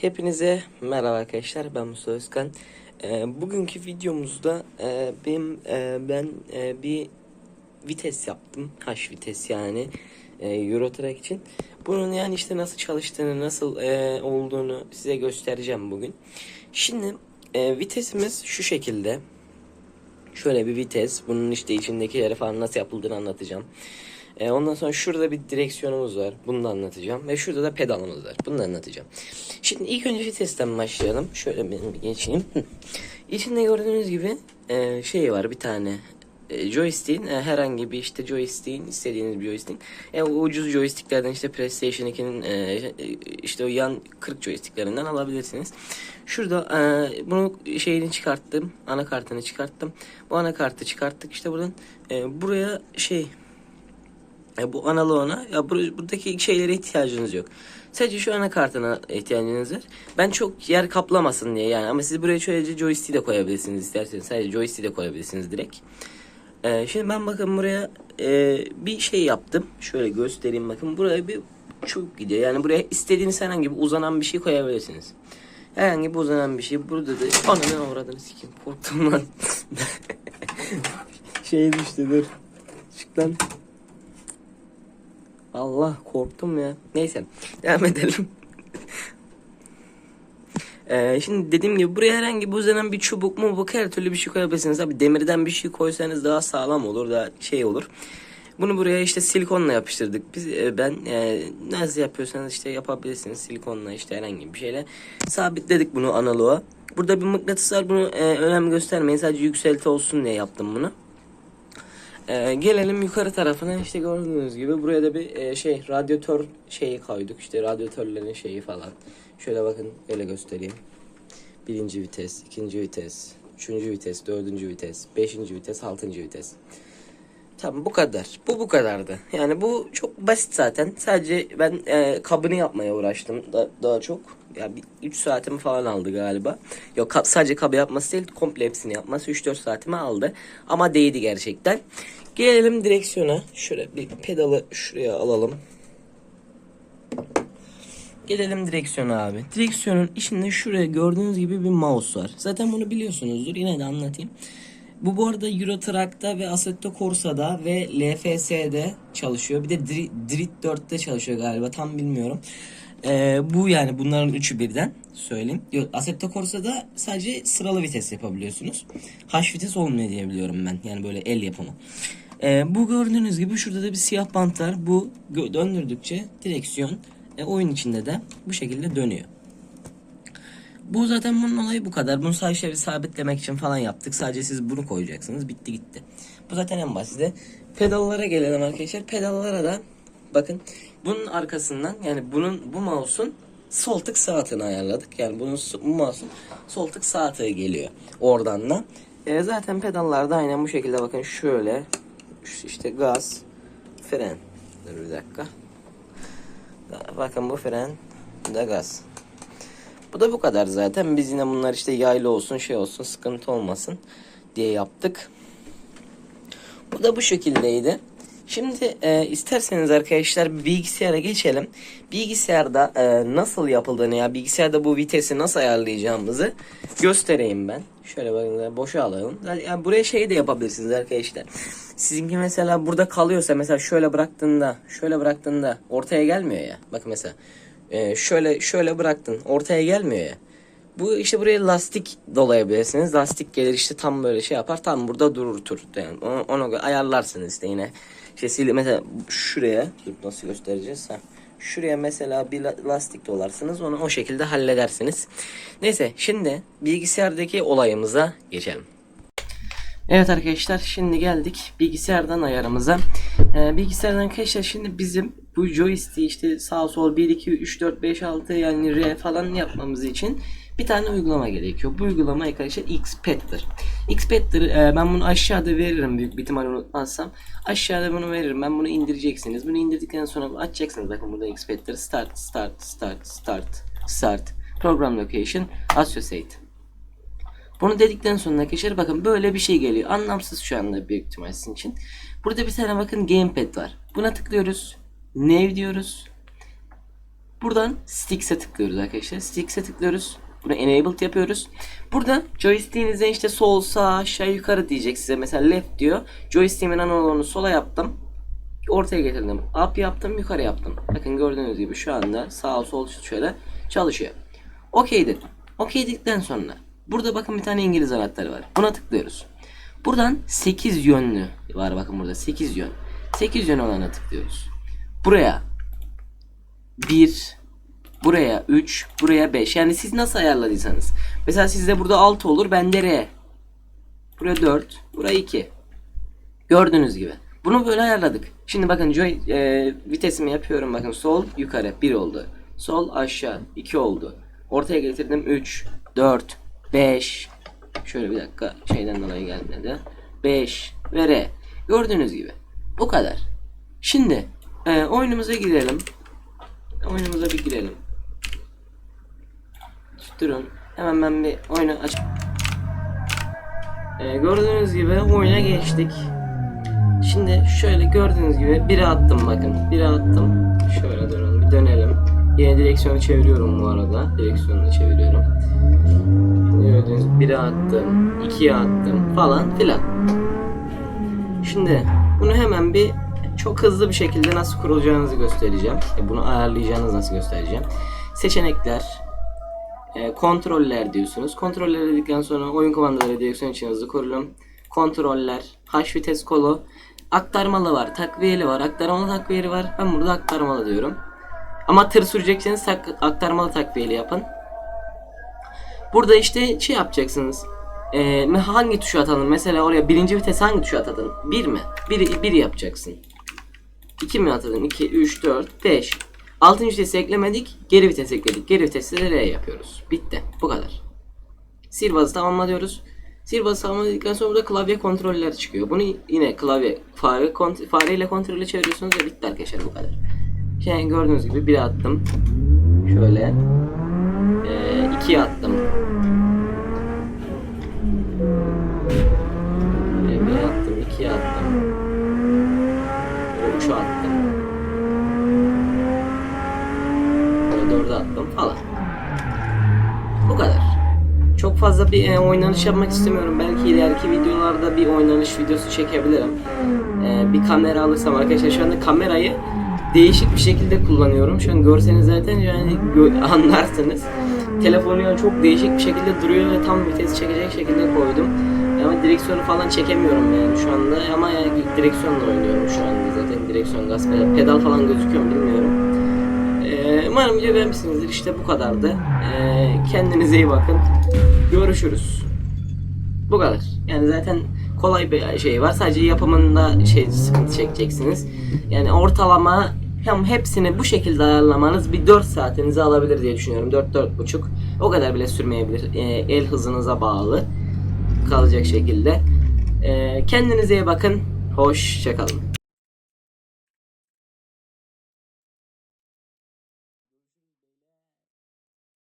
Hepinize merhaba arkadaşlar ben Mustafa Özkan. Ee, bugünkü videomuzda e, benim e, ben e, bir vites yaptım. H vites yani e, Euro Truck için. Bunun yani işte nasıl çalıştığını, nasıl e, olduğunu size göstereceğim bugün. Şimdi e, vitesimiz şu şekilde. Şöyle bir vites. Bunun işte içindekileri falan nasıl yapıldığını anlatacağım. E, ondan sonra şurada bir direksiyonumuz var. Bunu da anlatacağım. Ve şurada da pedalımız var. Bunu da anlatacağım. Şimdi ilk önce vitesten başlayalım. Şöyle benim bir geçeyim. İçinde gördüğünüz gibi e, şey var bir tane. E, joystick'in e, herhangi bir işte joystick'in istediğiniz bir joystick. E, ucuz joysticklerden işte PlayStation 2'nin e, e, işte o yan 40 joysticklerinden alabilirsiniz. Şurada e, bunu şeyini çıkarttım. Anakartını çıkarttım. Bu anakartı çıkarttık işte buradan. E, buraya şey e, bu analoğuna ya bur- buradaki şeylere ihtiyacınız yok. Sadece şu anakartına ihtiyacınız var. Ben çok yer kaplamasın diye yani ama siz buraya şöylece joystick de koyabilirsiniz isterseniz. Sadece joystick de koyabilirsiniz direkt. E, şimdi ben bakın buraya e, bir şey yaptım. Şöyle göstereyim bakın. Buraya bir çubuk gidiyor. Yani buraya istediğiniz herhangi bir uzanan bir şey koyabilirsiniz. Herhangi bir uzanan bir şey. Burada da ananı avradını sikeyim. Korktum lan. şey düştü dur. Çık lan. Allah korktum ya. Neyse devam edelim. Ee, şimdi dediğim gibi buraya herhangi bir uzanan bir çubuk mu bu her türlü bir şey koyabilirsiniz. Abi demirden bir şey koysanız daha sağlam olur daha şey olur. Bunu buraya işte silikonla yapıştırdık. Biz e, ben e, nasıl yapıyorsanız işte yapabilirsiniz silikonla işte herhangi bir şeyle sabitledik bunu analoğa. Burada bir mıknatıs var bunu e, önem göstermeyin sadece yükselti olsun diye yaptım bunu. Ee, gelelim yukarı tarafına işte gördüğünüz gibi buraya da bir e, şey radyatör şeyi koyduk işte radyatörlerin şeyi falan. Şöyle bakın öyle göstereyim. Birinci vites, ikinci vites, üçüncü vites, dördüncü vites, beşinci vites, altıncı vites. Tamam bu kadar. Bu bu kadardı. Yani bu çok basit zaten. Sadece ben e, kabını yapmaya uğraştım da, daha çok. Ya bir 3 saatimi falan aldı galiba. Yok ka- sadece kabı yapması değil komple hepsini yapması 3-4 saatimi aldı. Ama değdi gerçekten. Gelelim direksiyona. Şöyle bir pedalı şuraya alalım. Gelelim direksiyona abi. Direksiyonun içinde şuraya gördüğünüz gibi bir mouse var. Zaten bunu biliyorsunuzdur. Yine de anlatayım. Bu bu arada Euro Truck'ta ve Assetto Corsa'da ve LFS'de çalışıyor. Bir de Dri- Drit 4'te çalışıyor galiba. Tam bilmiyorum. Ee, bu yani bunların üçü birden söyleyeyim. Assetto Corsa'da sadece sıralı vites yapabiliyorsunuz. H vites olmuyor diye biliyorum ben. Yani böyle el yapımı. Ee, bu gördüğünüz gibi şurada da bir siyah bant var. Bu döndürdükçe direksiyon e, oyun içinde de bu şekilde dönüyor. Bu zaten bunun olayı bu kadar. Bunu sadece sabitlemek için falan yaptık. Sadece siz bunu koyacaksınız. Bitti gitti. Bu zaten en basiti. Pedallara gelelim arkadaşlar. Pedallara da bakın bunun arkasından yani bunun bu mouse'un sol tık sağ ayarladık. Yani bunun bu mouse'un sol tık sağ geliyor. Oradan da. E, zaten pedallarda aynen bu şekilde bakın şöyle işte gaz fren. Dur bir dakika. Bakın bu fren bu da gaz. Bu da bu kadar zaten. Biz yine bunlar işte yaylı olsun şey olsun sıkıntı olmasın diye yaptık. Bu da bu şekildeydi. Şimdi e, isterseniz arkadaşlar bilgisayara geçelim. Bilgisayarda e, nasıl yapıldığını ya bilgisayarda bu vitesi nasıl ayarlayacağımızı göstereyim ben. Şöyle bakın boşa alalım. Yani buraya şey de yapabilirsiniz arkadaşlar. Sizinki mesela burada kalıyorsa mesela şöyle bıraktığında şöyle bıraktığında ortaya gelmiyor ya. Bakın mesela e, şöyle şöyle bıraktın ortaya gelmiyor ya. Bu işte buraya lastik dolayabilirsiniz. Lastik gelir işte tam böyle şey yapar. Tam burada durur tur. Yani onu, onu ayarlarsınız işte yine. Sil mesela şuraya dur nasıl göstereceğiz? Ha. Şuraya mesela bir la- lastik dolarsınız. Onu o şekilde halledersiniz. Neyse şimdi bilgisayardaki olayımıza geçelim. Evet arkadaşlar şimdi geldik bilgisayardan ayarımıza. Ee, bilgisayardan arkadaşlar şimdi bizim bu joystick işte sağ sol 1 2 3 4 5 6 yani R falan yapmamız için bir tane uygulama gerekiyor. Bu uygulama arkadaşlar Xpad'dir. Xpad'dir e, ben bunu aşağıda veririm büyük bir ihtimal unutmazsam. Aşağıda bunu veririm. Ben bunu indireceksiniz. Bunu indirdikten sonra açacaksınız. Bakın burada Xpad'dir. Start, start, start, start, start. Program location, associate. Bunu dedikten sonra arkadaşlar bakın böyle bir şey geliyor. Anlamsız şu anda büyük ihtimal sizin için. Burada bir tane bakın gamepad var. Buna tıklıyoruz. New diyoruz. Buradan Sticks'e tıklıyoruz arkadaşlar. Sticks'e tıklıyoruz. Bunu enabled yapıyoruz. Burada joystick'inize işte sol sağ aşağı yukarı diyecek size. Mesela left diyor. Joystick'imin analogunu sola yaptım. Ortaya getirdim. Up yaptım yukarı yaptım. Bakın gördüğünüz gibi şu anda sağ sol şöyle çalışıyor. OK dedim. Sonra burada bakın bir tane İngiliz anahtarı var. Buna tıklıyoruz. Buradan 8 yönlü var bakın burada 8 yön. 8 yön olana tıklıyoruz. Buraya 1 buraya 3 buraya 5 yani siz nasıl ayarladıysanız. Mesela sizde burada 6 olur bende R. Buraya 4 buraya 2. Gördüğünüz gibi. Bunu böyle ayarladık. Şimdi bakın joy, e, vitesimi yapıyorum. Bakın sol yukarı 1 oldu. Sol aşağı 2 oldu. Ortaya getirdim 3, 4, 5. Şöyle bir dakika şeyden dolayı gelmedi. 5 ve R. Gördüğünüz gibi. Bu kadar. Şimdi e, oyunumuza girelim. Oyunumuza bir girelim. Durun. Hemen ben bir oyunu aç. E, gördüğünüz gibi oyuna geçtik. Şimdi şöyle gördüğünüz gibi biri attım bakın. Biri attım. Şöyle durun bir dönelim. Yine direksiyonu çeviriyorum bu arada. Direksiyonu çeviriyorum. Gibi biri attım. ikiye attım falan filan. Şimdi bunu hemen bir çok hızlı bir şekilde nasıl kurulacağınızı göstereceğim. E, Bunu ayarlayacağınızı nasıl göstereceğim. Seçenekler, e, kontroller diyorsunuz. Kontroller dedikten sonra oyun komandaları direksiyon için hızlı kurulum. Kontroller, H vites kolu, aktarmalı var, takviyeli var, aktarmalı takviyeli var. Ben burada aktarmalı diyorum. Ama tır sürecekseniz aktarmalı takviyeli yapın. Burada işte şey yapacaksınız. Ee, hangi tuşu atalım? Mesela oraya birinci vites hangi tuşu atalım? Bir mi? Bir, bir yapacaksın. 2 mi atadın? 2, 3, 4, 5. Altıncı vitesi eklemedik. Geri vites ekledik. Geri vitesi de R yapıyoruz. Bitti. Bu kadar. Sihirbazı tamamla diyoruz. Sihirbazı tamamladıktan sonra burada klavye kontroller çıkıyor. Bunu yine klavye fare, kont- fareyle kontrolü çeviriyorsunuz ve bitti arkadaşlar bu kadar. Şimdi gördüğünüz gibi bir attım. Şöyle. Ee, ikiye attım. Ee, bir attım, ikiye attım. Böyle üçe attım. Böyle dörde attım falan. Bu kadar. Çok fazla bir e, oynanış yapmak istemiyorum. Belki ileriki videolarda bir oynanış videosu çekebilirim. E, bir kamera alırsam arkadaşlar şu anda kamerayı değişik bir şekilde kullanıyorum. Şu an görseniz zaten yani gö- anlarsınız. Telefonu yani çok değişik bir şekilde duruyor ve tam vites çekecek şekilde koydum. Ama direksiyonu falan çekemiyorum yani şu anda ama yani direksiyonla oynuyorum şu anda zaten direksiyon gaz pedal, pedal falan gözüküyor mu bilmiyorum. Ee, umarım video beğenmişsinizdir. İşte bu kadardı. Ee, kendinize iyi bakın. Görüşürüz. Bu kadar. Yani zaten kolay bir şey var. Sadece yapımında şey sıkıntı çekeceksiniz. Yani ortalama hem hepsini bu şekilde ayarlamanız bir 4 saatinizi alabilir diye düşünüyorum. 4-4,5. O kadar bile sürmeyebilir. Ee, el hızınıza bağlı kalacak şekilde. Ee, kendinize iyi bakın. Hoşçakalın.